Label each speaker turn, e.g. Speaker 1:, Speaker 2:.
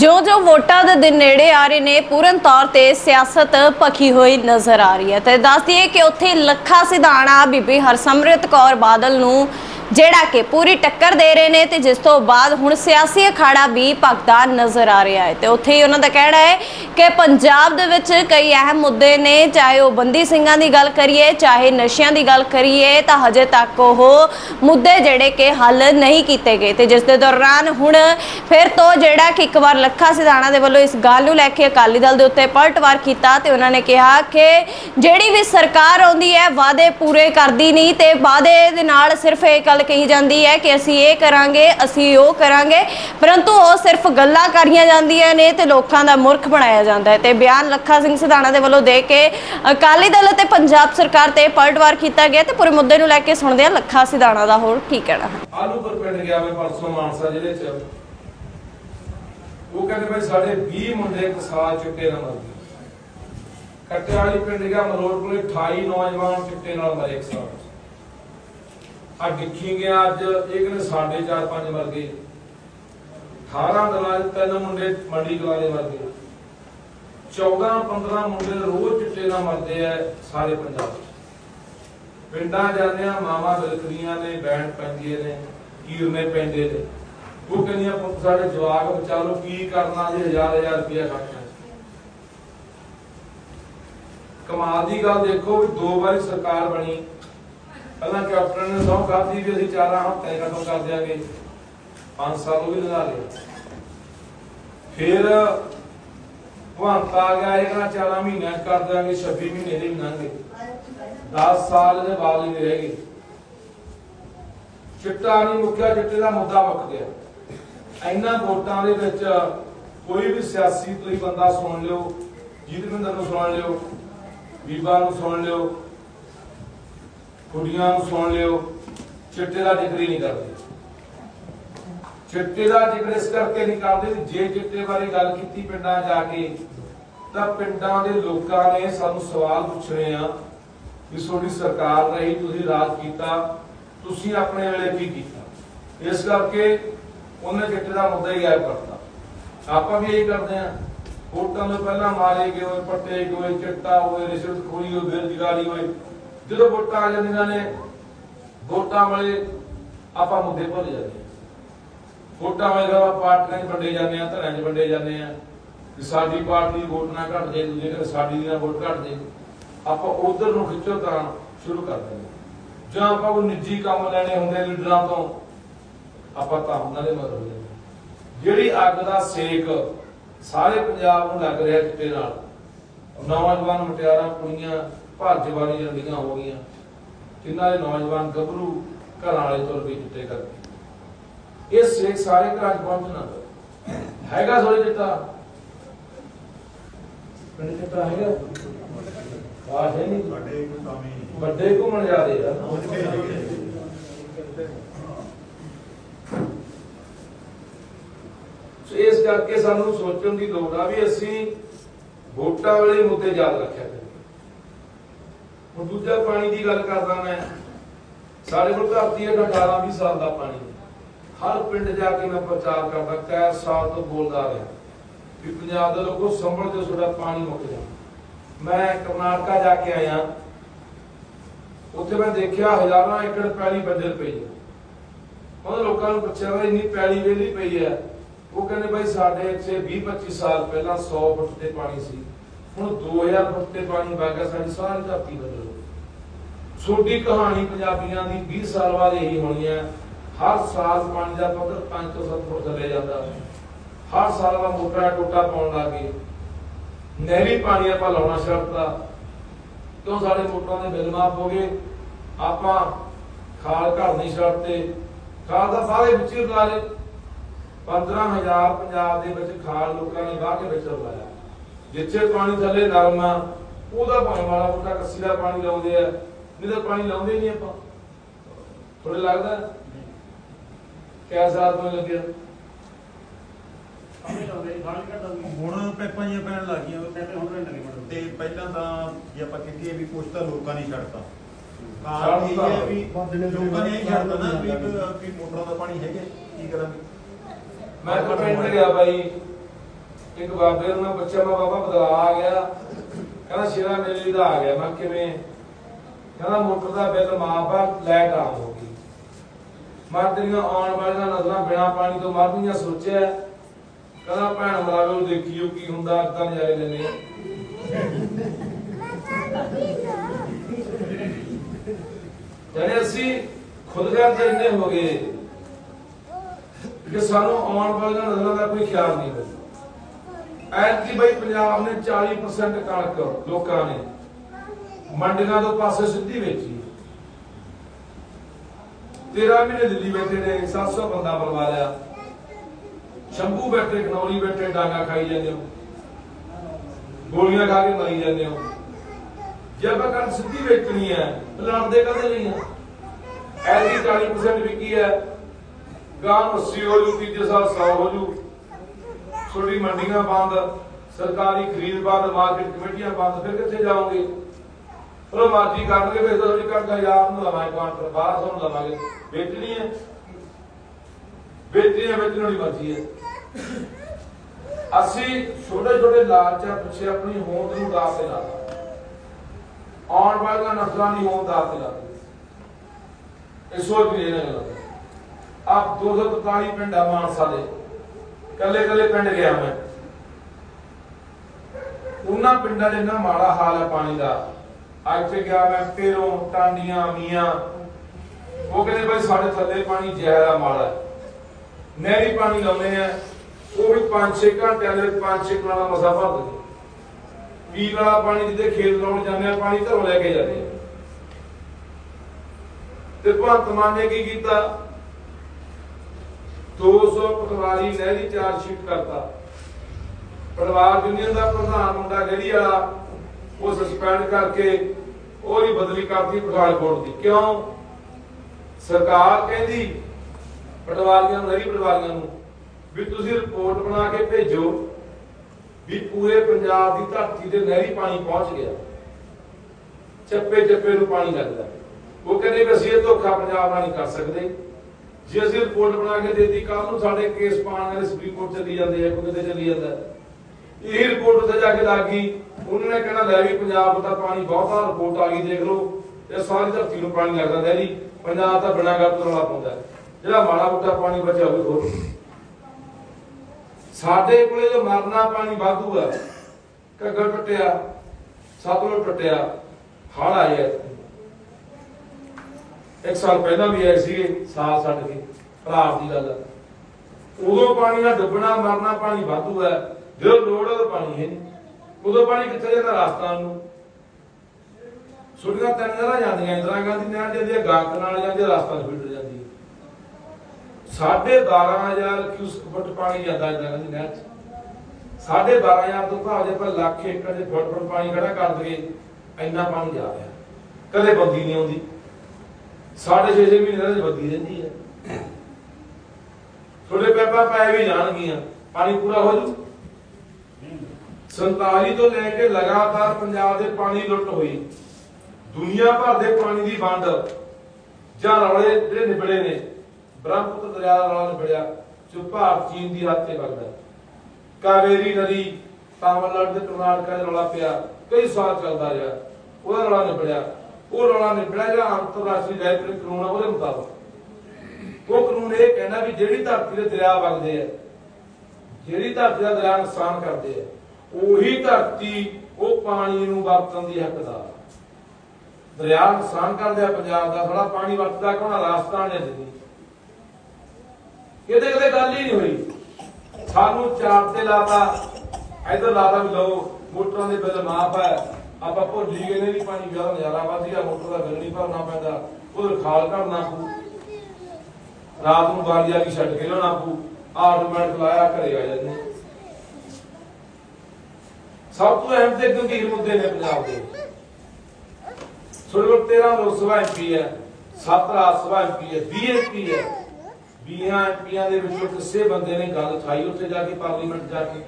Speaker 1: ਜੋ-ਜੋ ਵੋਟਾਂ ਦੇ ਦਿਨ ਨੇੜੇ ਆ ਰਹੇ ਨੇ, ਪੂਰਨ ਤੌਰ ਤੇ ਸਿਆਸਤ ਭਖੀ ਹੋਈ ਨਜ਼ਰ ਆ ਰਹੀ ਹੈ। ਤੇ ਦੱਸਦੀਏ ਕਿ ਉੱਥੇ ਲੱਖਾ ਸਿਧਾਣਾ ਬੀਬੀ ਹਰਸਿਮਰਤ ਕੌਰ ਬਾਦਲ ਨੂੰ ਜਿਹੜਾ ਕਿ ਪੂਰੀ ਟੱਕਰ ਦੇ ਰਹੇ ਨੇ ਤੇ ਜਿਸ ਤੋਂ ਬਾਅਦ ਹੁਣ ਸਿਆਸੀ ਅਖਾੜਾ ਵੀ ਭਗਦਾ ਨਜ਼ਰ ਆ ਰਿਹਾ ਹੈ। ਤੇ ਉੱਥੇ ਹੀ ਉਹਨਾਂ ਦਾ ਕਹਿਣਾ ਹੈ ਕਿ ਪੰਜਾਬ ਦੇ ਵਿੱਚ ਕਈ ਅਹਿਮ ਮੁੱਦੇ ਨੇ, ਚਾਹੇ ਉਹ ਬੰਦੀ ਸਿੰਘਾਂ ਦੀ ਗੱਲ ਕਰੀਏ, ਚਾਹੇ ਨਸ਼ਿਆਂ ਦੀ ਗੱਲ ਕਰੀਏ, ਤਾਂ ਹਜੇ ਤੱਕ ਉਹ ਮੁੱਦੇ ਜਿਹੜੇ ਕਿ ਹੱਲ ਨਹੀਂ ਕੀਤੇ ਗਏ। ਤੇ ਜਿਸ ਦੇ ਦੌਰਾਨ ਹੁਣ ਫਿਰ ਤੋਂ ਜਿਹੜਾ ਕਿ ਇੱਕ ਵਾਰ ਲੱਖਾ ਸਿਧਾਣਾ ਦੇ ਵੱਲੋਂ ਇਸ ਗੱਲ ਨੂੰ ਲੈ ਕੇ ਅਕਾਲੀ ਦਲ ਦੇ ਉੱਤੇ ਪਲਟਵਾਰ ਕੀਤਾ ਤੇ ਉਹਨਾਂ ਨੇ ਕਿਹਾ ਕਿ ਜਿਹੜੀ ਵੀ ਸਰਕਾਰ ਆਉਂਦੀ ਹੈ, ਵਾਅਦੇ ਪੂਰੇ ਕਰਦੀ ਨਹੀਂ ਤੇ ਵਾਅਦੇ ਦੇ ਨਾਲ ਸਿਰਫ ਇਹ ਗੱਲ ਕਹੀ ਜਾਂਦੀ ਹੈ ਕਿ ਅਸੀਂ ਇਹ ਕਰਾਂਗੇ, ਅਸੀਂ ਉਹ ਕਰਾਂਗੇ, ਪਰੰਤੂ ਉਹ ਸਿਰਫ ਗੱਲਾਂ ਕਰੀਆਂ ਜਾਂਦੀਆਂ ਨੇ ਤੇ ਲੋਕਾਂ ਦਾ ਮੁਰਖ ਬਣਾਇਆ ਜਾਂਦਾ ਹੈ। ਤੇ ਬਿਆਨ ਲੱਖਾ ਸਿੰਘ ਸਿਧਾਣਾ ਦੇ ਵੱਲੋਂ ਦੇ ਕੇ ਅਕਾਲੀ ਦਲ ਅਤੇ ਪੰਜਾਬ ਸਰਕਾਰ ਤੇ ਪਲਟਵਾਰ ਕੀਤਾ ਗਿਆ ਤੇ ਪੂਰੇ ਮੁੱਦੇ ਨੂੰ ਲੈ ਕੇ ਸੁਣਦੇ ਹਾਂ ਲੱਖਾ ਸਿਧਾਣਾ ਦਾ ਹੋਰ ਕੀ ਕਹਿਣਾ ਹੈ।
Speaker 2: ਆਲੂਪੁਰ ਪਿੰਡ ਗਿਆ ਮੈਂ ਪਰਸੋਂ ਮਾਨਸਾ ਜ਼ਿਲ੍ਹੇ ਚ। ਉਹ ਕਹਿੰਦੇ ਭਾਈ ਸਾਡੇ 20 ਮੁੰਡੇ ਇੱਕ ਸਾਲ ਚਿੱਟੇ ਨਾਲ ਮਰ ਗਏ। ਕੱਟੇ ਵਾਲੀ ਪਿੰਡ ਗਿਆ ਮਰੋੜ ਕੋਲੇ 28 ਨੌਜਵਾਨ ਚਿੱਟੇ ਨਾਲ ਮਰੇ ਇੱਕ ਸਾਲ ਚ। ਆ ਡਿੱਖੀ ਗਿਆ ਅੱਜ, ਇਹ ਕਹਿੰਦੇ ਸਾਡੇ 4-5 ਮਰ 18 ਦਿਨਾਂ ਤਿੰਨ ਮੁੰਡੇ ਮੰਡੀ ਗਵਾਲੇ ਮਰ 14-15 ਮੁੰਡੇ ਰੋਜ਼ ਚਿੱਟੇ ਨਾਲ ਮਰਦੇ ਆ ਸਾਰੇ ਪੰਜਾਬ ਚ ਪਿੰਡਾਂ ਜਾਂਦੇ ਆ ਮਾਵਾ ਬਿਲਕਦੀਆਂ ਨੇ ਬੈਂਡ ਪੈਂਦੀਆਂ ਨੇ, ਕੀਰਨੇ ਪੈਂਦੇ ਨੇ। ਉਹ ਕਹਿੰਦੀਆਂ ਸਾਡੇ ਜਵਾਕ ਬਚਾ ਲਓ, ਕੀ ਕਰਨਾ? ਜੇ ਹਜ਼ਾਰ ਹਜ਼ਾਰ ਰੁਪਇਆ ਖਰਚਣਾ ਕਮਾਲ ਦੀ ਗੱਲ ਦੇਖੋ ਵੀ ਦੋ ਵਾਰੀ ਸਰਕਾਰ ਬਣੀ। ਪਹਿਲਾਂ ਕੈਪਟਨ ਨੇ ਸਹੁੰ ਖਾਧੀ ਵੀ ਅਸੀਂ ਚਾਰਾਂ ਹਫ਼ਤੇ ਖਤਮ ਕਰ ਦਿਆਂਗੇ। 5 ਸਾਲ ਉਹ ਵੀ ਲਗਾ ਲਏ। ਫਿਰ ਭਗਵੰਤ ਆ ਗਿਆ, ਇਹ ਚਾਰਾਂ ਮਹੀਨਿਆਂ ਚ ਕਰ ਦਿਆਂਗੇ 26 ਮਹੀਨੇ ਦੇ ਵੀ 10 ਸਾਲ ਦੇ ਬਾਅਦ ਹੀ ਰਹਿ ਗਏ। ਚਿੱਟਾ ਨਹੀਂ ਮੁੱਕਿਆ, ਚਿੱਟੇ ਦਾ ਮੁੱਦਾ ਮੁੱਕ ਗਿਆ। ਇੰਨਾ ਵੋਟਾਂ ਦੇ ਵਿੱਚ ਕੋਈ ਵੀ ਸਿਆਸੀ ਕੋਈ ਬੰਦਾ ਸੁਣ ਲਿਓ ਜੀਤ ਜੀਤਵਿੰਦਰ ਨੂੰ ਸੁਣ ਲਿਓ, ਬੀਬਾ ਨੂੰ ਸੁਣ ਲਿਓ ਕੁੜੀਆਂ ਨੂੰ ਸੁਣ ਲਿਓ, ਚਿੱਟੇ ਦਾ ਜ਼ਿਕਰ ਹੀ ਨਹੀਂ ਕਰਦੇ। ਚਿੱਟੇ ਦਾ ਜ਼ਿਕਰ ਇਸ ਕਰਕੇ ਨਹੀਂ ਕਰਦੇ ਵੀ ਜੇ ਚਿੱਟੇ ਬਾਰੇ ਗੱਲ ਕੀਤੀ ਪਿੰਡਾਂ ਜਾ ਕੇ, ਤਾਂ ਪਿੰਡਾਂ ਦੇ ਲੋਕਾਂ ਨੇ ਸਾਨੂੰ ਸਵਾਲ ਪੁੱਛਣੇ ਆ ਵੀ ਤੁਹਾਡੀ ਸਰਕਾਰ ਰਹੀ, ਤੁਸੀਂ ਰਾਜ ਕੀਤਾ, ਤੁਸੀਂ ਆਪਣੇ ਵੇਲੇ ਕੀ ਕੀਤਾ? ਇਸ ਕਰਕੇ ਉਹਨੇ ਚਿੱਟੇ ਦਾ ਮੁੱਦਾ ਹੀ ਗਾਇਬ ਕਰਤਾ ਆਪਾਂ ਵੀ ਇਹੀ ਕਰਦੇ ਆ। ਵੋਟਾਂ ਤੋਂ ਪਹਿਲਾਂ ਮਾਰੇ ਗਏ ਹੋਏ, ਪੱਟੇ ਗਏ ਚਿੱਟਾ ਹੋਏ ਰਿਸ਼ਵਤ ਖੋਰੀ ਹੋਏ, ਬੇਰੁਜ਼ਗਾਰੀ ਹੋਏ। ਜਦੋਂ ਵੋਟਾਂ ਆ ਜਾਂਦੀਆਂ ਨੇ, ਵੋਟਾਂ ਵਾਲੇ ਆਪਾਂ ਮੁੱਦੇ ਭੁੱਲ ਜਾਂਦੇ ਆ ਵੋਟਾਂ ਵਾਲੇ ਦਾ ਪਾਰਟੀਆਂ 'ਚ ਵੰਡੇ ਜਾਂਦੇ ਆ ਧੜਿਆਂ 'ਚ ਵੰਡੇ ਜਾਂਦੇ ਆ ਕਿ ਸਾਡੀ ਪਾਰਟੀ ਦੀ ਵੋਟ ਨਾ ਘਟ ਜੇ ਦੂਜੇ ਕਹਿੰਦੇ ਸਾਡੀ ਦੀ ਨਾ ਵੋਟ ਘਟ ਜੇ ਆਪਾਂ ਉਧਰ ਨੂੰ ਖਿੱਚੋ ਤਾਂ ਸ਼ੁਰੂ ਕਰ ਦਿੰਦੇ ਜਾਂ ਆਪਾਂ ਕੋਈ ਨਿੱਜੀ ਕੰਮ ਲੈਣੇ ਹੁੰਦੇ ਲੀਡਰਾਂ ਤੋਂ, ਆਪਾਂ ਤਾਂ ਉਹਨਾਂ ਦੇ ਮਗਰ ਹੋ। ਜਾਂਦੇ ਜਿਹੜੀ ਅੱਗ ਦਾ ਸੇਕ ਸਾਰੇ ਪੰਜਾਬ ਨੂੰ ਲੱਗ ਰਿਹਾ ਚਿੱਟੇ ਨਾਲ, ਨੌਜਵਾਨ ਮੁਟਿਆਰਾਂ, ਕੁੜੀਆਂ ਭੱਜ ਵਾਲੀ ਜਾਂਦੀਆਂ ਹੋ ਗਈਆਂ ਜਿਨ੍ਹਾਂ ਦੇ ਨੌਜਵਾਨ ਗੱਭਰੂ ਘਰਾਂ ਵਾਲੇ ਤੁਰ ਵੀ ਚਿੱਟੇ ਕਰਕੇ ਇਹ ਸੇਕ ਸਾਰੇ ਘਰਾਂ 'ਚ ਪਹੁੰਚਣਾ ਹੈਗਾ ਥੋੜੇ ਚਿੱਟਾ ਪਿੰਡ ਚਿੱਟਾ ਹੈਗਾ। ਆਹ ਹੈ ਨਹੀਂ।
Speaker 3: ਸਾਡੇ ਕਾਮੀ
Speaker 2: ਵੱਡੇ ਘੁੰਮਣ ਜਾ ਰਹੇ ਆ। ਇਸ ਕਰਕੇ ਸਾਨੂੰ ਸੋਚਣ ਦੀ ਲੋੜ ਆ ਵੀ ਅਸੀਂ ਵੋਟਾਂ ਵਾਲੇ ਮੁੱਦੇ ਯਾਦ ਰੱਖਿਆ ਹੁਣ ਦੂਜਾ ਪਾਣੀ ਦੀ ਗੱਲ ਕਰਦਾ ਮੈਂ। ਸਾਡੇ ਕੋਲ ਧਰਤੀ ਹੈ 18 20 ਸਾਲ ਦਾ ਪਾਣੀ। ਹਰ ਪਿੰਡ ਜਾ ਕੇ ਮੈਂ ਪ੍ਰਚਾਰ ਕਰਦਾ ਕਈ ਸਾਲ ਤੋਂ ਬੋਲਦਾ ਰਿਹਾ ਵੀ ਪੰਜਾਬ ਦੇ ਲੋਕੋ ਸੰਭਲ ਕੇ ਤੁਹਾਡਾ ਪਾਣੀ ਮੁੱਕ ਜਾ ਮੈਂ ਕਰਨਾਟਕਾ ਜਾ ਕੇ ਆਇਆ। ਉੱਥੇ ਮੈਂ ਦੇਖਿਆ ਹਜ਼ਾਰਾਂ ਏਕੜ ਪੈਲੀ ਬੰਜਰ ਪਈ ਹੈ। ਉਹਨਾਂ ਲੋਕਾਂ ਨੂੰ ਪੁੱਛਿਆ ਵੀ ਇੰਨੀ ਪੈਲੀ ਵੇਲੀ ਪਈ ਹੈ। ਉਹ ਕਹਿੰਦੇ ਭਾਈ ਸਾਡੇ ਇੱਥੇ 20 25 ਸਾਲ ਪਹਿਲਾਂ 100 ਫੁੱਟ ਤੇ ਪਾਣੀ ਸੀ। ਹੁਣ 2000 ਫੁੱਟ ਤੇ ਪਾਣੀ ਵਗ ਗਿਆ, ਸਾਡੀ ਸਾਰੀ ਧਰਤੀ ਬਦਲ ਗਈ। ਛੋਟੀ ਕਹਾਣੀ ਪੰਜਾਬੀਆਂ ਦੀ 20 ਸਾਲ ਬਾਅਦ ਇਹੀ ਹੋਣੀ ਹੈ, ਹਰ ਸਾਲ ਪਾਣੀ ਦਾ ਪੱਧਰ 5 ਤੋਂ 7 ਫੁੱਟ ਥੱਲੇ ਜਾਂਦਾ ਹਰ ਸਾਲ ਦਾ ਮੋਟਰਾਂ ਟੋਟਾ ਪਾਉਣ ਲੱਗ ਨਹਿਰੀ ਪਾਣੀ ਆਪਾਂ ਲਾਉਣਾ ਛੱਡਤਾ। ਕਿਉਂ ਸਾਡੇ ਮੋਟਰਾਂ ਦੇ ਬਿੱਲ ਮਾਫ ਹੋ ਗਏ? ਆਪਾਂ ਖਾਲ ਘਰ ਨਹੀਂ ਛੱਡਤੇ। ਖਾਲ ਦਾ ਸਾਰੇ ਵਿੱਚ ਹੀ ਲਾ ਲਏ। 15000 ਪੰਜਾਬ ਦੇ ਵਿੱਚ ਖਾਲ ਲੋਕਾਂ ਨੇ ਬਾਹਰ ਕੇ ਵਿੱਚ ਲਾਇਆ ਜਿੱਥੇ ਪਾਣੀ ਥੱਲੇ ਨਰਮ ਆ ਉਹਦਾ ਭਾਵੇਂ ਵਾਲਾ ਮੋਟਾ ਕੱਸੀ ਦਾ ਪਾਣੀ ਲਾਉਂਦੇ ਆ ਨਹੀਂ ਤਾਂ ਪਾਣੀ ਲਾਉਂਦੇ ਨਹੀਂ ਆਪਾਂ। ਥੋੜੇ ਲੱਗਦਾ? ਕਿਆ ਸਾਥ ਨੂੰ ਲੱਗਿਆ?
Speaker 3: ਹੁਣ ਪੈਪਾਂ ਜੀਆਂ ਪੈਣ ਲੱਗ ਗਈਆਂ। ਕਹਿੰਦੇ ਹੁਣ ਨਹੀਂ ਬਣਦੇ ਤੇ ਪਹਿਲਾਂ ਤਾਂ ਜੇ ਆਪਾਂ ਕਹੀਏ ਵੀ ਕੁਛ ਤਾਂ ਲੋਕਾਂ ਨੇ ਛੱਡਤਾ। ਕਾਰਨ ਇਹ ਹੈ ਵੀ ਲੋਕਾਂ ਨੇ ਇਹ ਛੱਡਤਾ ਨਾ ਵੀ ਵੀ ਮੋਟਰਾਂ ਦਾ ਪਾਣੀ ਹੈਗੇ ਕੀ ਕਰਾਂਗੇ?
Speaker 2: ਮੈਂ ਤਾਂ ਪਿੰਡ ਗਿਆ ਬਾਈ। ਇੱਕ ਬਾਬੇ ਨੂੰ ਮੈਂ ਪੁੱਛਿਆ, ਮੈਂ ਬਾਬਾ ਬਦਲਾ ਆ ਗਿਆ। ਕਹਿੰਦਾ, ਸ਼ੇਰਾ ਮੇਰੇ ਲਈ ਆ ਗਿਆ। ਮੈਂ ਕਿਵੇਂ? ਕਹਿੰਦਾ ਮੋਟਰ ਦਾ ਬਿੱਲ ਮਾਫ ਆ ਲਾਈਟ ਆਨ ਹੋ ਗਈ। ਮੈਂ ਤੇਰੀਆਂ ਆਉਣ ਵਾਲੀਆਂ ਨਜ਼ਰਾਂ ਬਿਨਾ ਪਾਣੀ ਤੋਂ ਮਰਦੀਆਂ ਸੋਚਿਆ? ਕਹਿੰਦਾ, ਭੈਣ ਮਰਾਵੇ ਉਹ ਦੇਖੀਓ ਕੀ ਹੁੰਦਾ ਤਾਂ ਨਜ਼ਾਰੇ ਲੈਣੇ ਆ ਜਾਨੇ ਅਸੀਂ ਖੁਦਗਰਦ ਇੰਨੇ ਹੋ ਗਏ ਕਿ ਸਾਨੂੰ ਆਉਣ ਵਾਲੀਆਂ ਨਜ਼ਰਾਂ ਦਾ ਕੋਈ ਖਿਆਲ ਨਹੀਂ ਹੈ ਐਤਕੀ ਬਈ ਪੰਜਾਬ ਨੇ 40% ਕਣਕ ਲੋਕਾਂ ਨੇ ਮੰਡੀਆਂ ਤੋਂ ਪਾਸੇ ਸਿੱਧੀ ਵੇਚੀ। 13 ਮਹੀਨੇ ਦਿੱਲੀ ਬੈਠੇ ਨੇ 700 ਬੰਦਾ ਬਰਵਾ ਲਿਆ। ਸ਼ੰਭੂ ਬੈਠੇ ਕਨੌਲੀ ਬੈਠੇ, ਡਾਂਗਾ ਖਾਈ ਜਾਂਦੇ ਹੋ। ਗੋਲੀਆਂ ਖਾ ਕੇ ਮਰੀ ਜਾਂਦੇ ਹੋ। ਜੇ ਆਪਾਂ ਕਣਕ ਸਿੱਧੀ ਵੇਚਣੀ ਹੈ ਲੜਦੇ ਕਦੇ ਨਹੀਂ ਆ? ਐਸੀ 40% ਵਿਕੀ ਹੈ। ਗਾਂ 80 ਹੋ ਜੂ, ਤੀਜੇ ਸਾਲ 100 ਹੋ ਜੂ। ਛੋਟੀ ਮੰਡੀਆਂ ਬੰਦ, ਸਰਕਾਰੀ ਖਰੀਦ ਬੰਦ, ਮਾਰਕੀਟ ਕਮੇਟੀਆਂ ਬੰਦ, ਫਿਰ ਕਿੱਥੇ ਜਾਓਗੇ? ਉਹ ਮਰਜ਼ੀ ਕਰਨਗੇ, ਫਿਰ ਤੁਹਾਡੀ ਕਣਕ ਹਜ਼ਾਰ ਨੂੰ ਲਵਾਂਗੇ ਕੁਆਂਟਲ 1200 ਨੂੰ ਲਵਾਂਗੇ। ਵੇਚਣੀ ਹੈ। ਵੇਚਣੀ ਹੈ, ਵੇਚਣ ਵਾਲੀ ਮਰਜ਼ੀ ਹੈ। ਅਸੀਂ ਛੋਟੇ ਛੋਟੇ ਲਾਲਚਾਂ ਪਿੱਛੇ ਆਪਣੀ ਹੋਂਦ ਨੂੰ ਦਾਅ ਤੇ ਲਾ ਆਉਣ ਵਾਲੀਆਂ ਨਸਲਾਂ ਦੀ ਹੋਂਦ ਦਾਅ ਤੇ ਲਾ ਦਿੱਤੀ। ਇਹ ਸੋਚ ਵੀ ਇਹਨਾਂ ਗੱਲ ਆਪ 243 ਪਿੰਡ ਆ ਮਾਨਸਾ ਦੇ। ਕੱਲੇ ਕੱਲੇ ਪਿੰਡ ਗਿਆ ਮੈਂ। ਉਹਨਾਂ ਪਿੰਡਾਂ 'ਚ ਇੰਨਾ ਮਾੜਾ ਹਾਲ ਹੈ ਪਾਣੀ ਦਾ। ਅੱਜ ਤੇ ਗਿਆ ਮੈਂ ਪੇਰੋਂ, ਟਾਂਡੀਆਂ, ਮੀਆਂ। ਉਹ ਕਹਿੰਦੇ ਭਾਈ ਸਾਡੇ ਥੱਲੇ ਪਾਣੀ ਜ਼ਹਿਰਾ ਮਾੜਾ। ਨਹਿਰੀ ਪਾਣੀ ਲਾਉਂਦੇ ਆ। ਉਹ ਵੀ 5-6 ਘੰਟਿਆਂ ਦੇ 5-6 ਕਨਾਲਾ ਮਸਾ ਭਰ ਦਿੰਦੇ। ਪੀਣ ਵਾਲਾ ਪਾਣੀ ਜਿੱਦੇ ਖੇਤ ਲਾਉਣ ਜਾਂਦੇ ਆ, ਪਾਣੀ ਘਰੋਂ ਲੈ ਕੇ ਜਾਂਦੇ ਆ। ਤੇ ਭਗਤ ਮਾਨ ਨੇ ਕੀ ਕੀਤਾ? 200 ਪਟਵਾਰੀ ਨਹਿਰੀ ਚਾਰਜ ਸ਼ੀਟ ਕਰਤਾ। ਪਰਿਵਾਰ ਯੂਨੀਅਨ ਦਾ ਪ੍ਰਧਾਨ ਮੁੰਡਾ ਗੜੀ ਵਾਲਾ, ਉਹ ਸਸਪੈਂਡ ਕਰਕੇ ਉਹਦੀ ਬਦਲੀ ਕਰਤੀ ਪਠਾਨਕੋਟ ਦੀ। ਕਿਉਂ? ਸਰਕਾਰ ਕਹਿੰਦੀ ਪਟਵਾਰੀਆਂ ਨੂੰ ਨਹਿਰੀ ਪਟਵਾਰੀਆਂ ਨੂੰ ਵੀ ਤੁਸੀਂ ਰਿਪੋਰਟ ਬਣਾ ਕੇ ਭੇਜੋ ਵੀ ਪੂਰੇ ਪੰਜਾਬ ਦੀ ਧਰਤੀ ਤੇ ਨਹਿਰੀ ਪਾਣੀ ਪਹੁੰਚ ਗਿਆ। ਚੱਪੇ ਚੱਪੇ ਨੂੰ ਪਾਣੀ ਲੱਗਦਾ। ਉਹ ਕਹਿੰਦੇ ਵੀ ਅਸੀਂ ਇਹ ਧੋਖਾ ਪੰਜਾਬ ਨਾਲ ਨਹੀਂ ਕਰ ਸਕਦੇ। ਜੇ ਅਸੀਂ ਰਿਪੋਰਟ ਬਣਾ ਕੇ ਦੇ ਕੱਲ ਨੂੰ ਸਾਡੇ ਕੇਸ ਪਾਣ ਵਾਲੇ ਸੁਪਰੀਮ ਕੋਰਟ ਚੱਲੀ ਜਾਂਦੇ ਆ ਕੋਈ ਕਿਤੇ ਚੱਲੀ ਜਾਂਦਾ। ਇਹ ਰਿਪੋਰਟ ਉੱਤੇ ਜਾ ਕੇ ਲੱਗ ਗਈ। ਉਹਨਾਂ ਨੇ ਕਹਿਣਾ, ਲੈ ਵੀ ਪੰਜਾਬ ਦਾ ਪਾਣੀ ਬਹੁਤਾ ਰਿਪੋਰਟ ਆ ਗਈ, ਦੇਖ ਲਓ। ਇਹ ਸਾਰੀ ਧਰਤੀ ਨੂੰ ਪਾਣੀ ਲੱਗਦਾ ਹੈ ਜੀ। ਪੰਜਾਬ ਤਾਂ ਬਿਨਾਂ ਗੱਲ ਤੋਂ ਰੌਲਾ ਪਾਉਂਦਾ। ਜਿਹੜਾ ਮਾੜਾ ਮੋਟਾ ਪਾਣੀ ਬਚਿਆ ਉਹ ਹੋਰ। ਸਾਡੇ ਕੋਲੇ ਜੋ ਮਰਨਾ ਪਾਣੀ ਵਾਧੂ ਹੈ ਘੱਗਰ ਟੁੱਟਿਆ, ਸਤਲੁਜ ਟੁੱਟਿਆ ਹੜ ਆਇਆ ਇੱਕ ਸਾਲ ਪਹਿਲਾਂ ਵੀ ਆਏ ਸੀਗੇ, ਸਾਲ ਛੱਡ ਕੇ, ਭਰਾ ਦੀ ਗੱਲ ਉਦੋਂ ਪਾਣੀ ਦਾ ਡੁੱਬਣਾ ਮਰਨਾ ਪਾਣੀ ਵਾਧੂ ਹੈ ਜਦੋਂ ਲੋੜ ਹੈ ਪਾਣੀ ਹੈ। ਉਦੋਂ ਪਾਣੀ ਕਿੱਥੇ ਜਾਂਦਾ? ਰਾਜਸਥਾਨ ਨੂੰ। ਛੁੱਟੀਆਂ ਤਿੰਨ ਜਗ੍ਹਾ ਜਾਂਦੀਆਂ, ਇੰਦਰਾ ਗਾਂਧੀ ਨਹਿਰ ਜਾਂਦੀ ਹੈ ਗਾਂਕ ਨਾਲ ਜਾਂਦੀ ਹੈ ਰਾਜਸਥਾਨ ਫਿਲਟਰ ਜਾਂਦੀ ਹੈ ਸਾਢੇ 12000 ਕਿਊਸਕ ਫੁੱਟ ਪਾਣੀ ਜਾਂਦਾ ਇੰਦਰਾ ਗਾਂਧੀ ਨਹਿਰ ਚ। ਸਾਢੇ 12000 ਤੋਂ ਭਾਵ ਜੇ ਆਪਾਂ ਲੱਖ ਏਕੜ ਦੇ ਫੁੱਟ ਫੁੱਟ ਪਾਣੀ ਖੜਾ ਕਰ ਦਈਏ, ਇੰਨਾ ਪਾਣੀ ਜਾ ਰਿਹਾ। ਕਦੇ ਬੰਦੀ ਨਹੀਂ ਆਉਂਦੀ। ਸਾਢੇ ਛੇ ਛੇ ਮਹੀਨੇ ਦਾ ਬੰਦੀ ਰਹਿੰਦੀ ਹੈ ਥੋੜੇ ਪੈਪਾ ਪੈ ਵੀ ਜਾਣਗੀਆਂ, ਪਾਣੀ ਪੂਰਾ ਹੋ ਜੂ? 47 ਤੋਂ ਲੈ ਕੇ ਲਗਾਤਾਰ ਪੰਜਾਬ ਦੇ ਪਾਣੀ ਲੁੱਟ ਹੋਈ। ਦੁਨੀਆ ਭਰ ਦੇ ਪਾਣੀ ਦੀ ਵੰਡ। ਜਾਂ ਰੌਲੇ ਜਿਹੜੇ ਨਿਬੜੇ ਨੇ ਬ੍ਰਹਮਪੁੱਤਰ ਦਰਿਆ ਦਾ ਰੌਲਾ ਨਿਬੜਿਆ, ਜੋ ਭਾਰਤ ਚੀਨ ਦੀ ਹੱਦ ਤੇ ਵਗਦਾ। ਕਾਵੇਰੀ ਨਦੀ, ਤਾਮਿਲਨਾਡੂ ਤੇ ਕਰਨਾਟਕਾ ਦਾ ਰੌਲਾ ਪਿਆ, ਕਈ ਸਾਲ ਚੱਲਦਾ ਰਿਹਾ, ਉਹਦਾ ਰੌਲਾ ਨਿਬੜਿਆ। ਉਹ ਰੌਲਾ ਨਿਬੜਿਆ ਜਿਹੜਾ ਅੰਤਰਰਾਸ਼ਟਰੀ ਲਾਇਬ੍ਰੇਰੀ ਕਾਨੂੰਨ ਆ, ਉਹਦੇ ਮੁਤਾਬਕ। ਉਹ ਕਾਨੂੰਨ ਇਹ ਕਹਿੰਦਾ ਵੀ ਜਿਹੜੀ ਧਰਤੀ ਦੇ ਦਰਿਆ ਵਗਦੇ ਆ, ਜਿਹੜੀ ਧਰਤੀ ਦਾ ਦਰਿਆ ਨੁਕਸਾਨ ਕਰਦੇ ਆ, ਉਹੀ ਧਰਤੀ ਉਹ ਪਾਣੀ ਨੂੰ ਵਰਤਣ ਦੀ ਹੱਕਦਾਰ ਦਰਿਆ ਨੁਕਸਾਨ ਕਰਦੇ ਆ ਪੰਜਾਬ ਦਾ ਥੋੜਾ ਪਾਣੀ ਵਰਤਦਾ ਕੋਣਾ ਰਾਜਸਥਾਨ ਨੇ ਦਿੱਤੀ ਕਿਤੇ ਕਿਤੇ ਗੱਲ ਹੀ ਨਹੀਂ ਹੋਈ। ਸਾਨੂੰ ਚਾਰ ਤੇ ਲਾਤਾ, ਇਧਰ ਲਾਤਾ ਵੀ ਲਓ ਮੋਟਰਾਂ ਦੇ ਬਿੱਲ ਮਾਫ ਹੈ ਆਪਾਂ ਭੁੱਲੀ ਗਏ ਨੇ ਵੀ ਪਾਣੀ ਜ਼ਿਆਦਾ ਨਜ਼ਾਰਾ ਵਧੀਆ ਮੋਟਰ ਦਾ ਬਿੱਲ ਨਹੀਂ ਭਰਨਾ ਪੈਂਦਾ। ਉਧਰ ਖਾਲ ਕਰਨਾ ਪੂ ਰਾਤ ਨੂੰ ਬਾਰੀ ਆ ਕੇ ਛੱਡ ਕੇ ਲਿਆਉਣਾ ਪੂ ਆਟੋਮੈਟਿਕ ਲਾਇਆ, ਘਰੇ ਆ ਜਾਂਦੇ। ਸਭ ਤੋਂ ਅਹਿਮ ਤੇ ਗੰਭੀਰ ਮੁੱਦੇ ਨੇ ਪੰਜਾਬ ਦੇ। ਤੁਹਾਡੇ 13 ਲੋਕ ਸਭਾ ਐਮਪੀ ਹੈ 7 ਰਾਜ ਸਭਾ ਐਮਪੀ ਹੈ 20 ਐਮਪੀ ਹੈ। 20 ਐਮਪੀਆਂ ਦੇ ਵਿੱਚੋਂ ਕਿਸੇ ਬੰਦੇ ਨੇ ਗੱਲ ਉਠਾਈ, ਉੱਥੇ ਜਾ ਕੇ ਪਾਰਲੀਮੈਂਟ ਜਾ ਕੇ।